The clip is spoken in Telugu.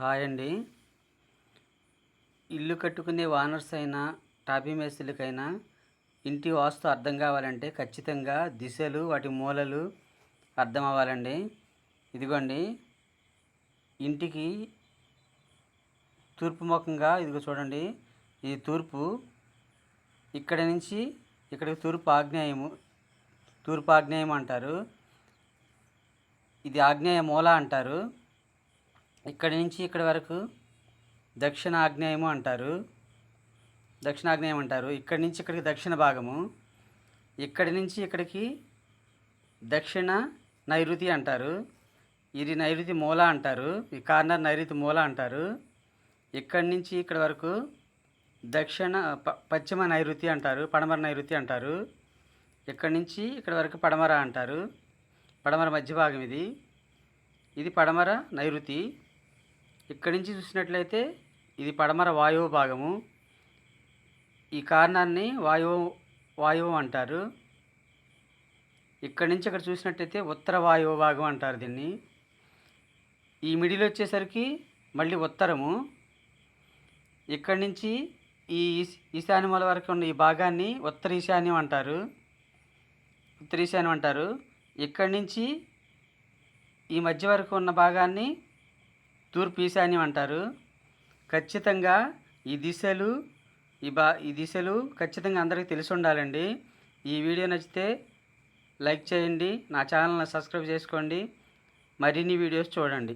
హాయ్ అండి. ఇల్లు కట్టుకునే వానర్స్ అయినా టాపీ మేస్త్రులకైనా ఇంటి వాస్తు అర్థం కావాలంటే ఖచ్చితంగా దిశలు వాటి మూలలు అర్థం అవ్వాలండి. ఇదిగోండి ఇంటికి తూర్పు ముఖంగా ఇదిగో చూడండి ఇది తూర్పు ఇక్కడ నుంచి ఇక్కడికి తూర్పు ఆగ్నేయము తూర్పు ఆగ్నేయం అంటారు. ఇది ఆగ్నేయ మూల అంటారు. ఇక్కడి నుంచి ఇక్కడి వరకు దక్షిణ ఆగ్నేయము అంటారు. దక్షిణాగ్నేయం అంటారు. ఇక్కడి నుంచి ఇక్కడికి దక్షిణ భాగము. ఇక్కడి నుంచి ఇక్కడికి దక్షిణ నైరుతి అంటారు. ఇది నైరుతి మూల అంటారు. ఈ కార్నర్ నైరుతి మూల అంటారు. ఇక్కడి నుంచి ఇక్కడి వరకు దక్షిణ ప పశ్చిమ నైరుతి అంటారు. పడమర నైరుతి అంటారు. ఇక్కడి నుంచి ఇక్కడి వరకు పడమర అంటారు. పడమర మధ్య భాగం ఇది. ఇది పడమర నైరుతి. ఇక్కడి నుంచి చూసినట్లయితే ఇది పడమర వాయువు భాగము. ఈ కారణాన్ని వాయువు వాయువు అంటారు. ఇక్కడి నుంచి ఇక్కడ చూసినట్టయితే ఉత్తర వాయువు భాగం అంటారు దీన్ని. ఈ మిడిల్ వచ్చేసరికి మళ్ళీ ఉత్తరము. ఇక్కడి నుంచి ఈ ఈశాన్యముల వరకు ఉన్న ఈ భాగాన్ని ఉత్తర ఈశాన్యం అంటారు. ఉత్తర ఈశాన్యం అంటారు. ఇక్కడి నుంచి ఈ మధ్య వరకు ఉన్న భాగాన్ని తూర్పు ఈశాన్యం అంటారు. ఖచ్చితంగా ఈ దిశలు ఈ బా ఈ దిశలు ఖచ్చితంగా అందరికీ తెలిసి ఉండాలండి. ఈ వీడియో నచ్చితే లైక్ చేయండి నా ఛానల్ని సబ్స్క్రైబ్ చేసుకోండి. మరిన్ని వీడియోస్ చూడండి.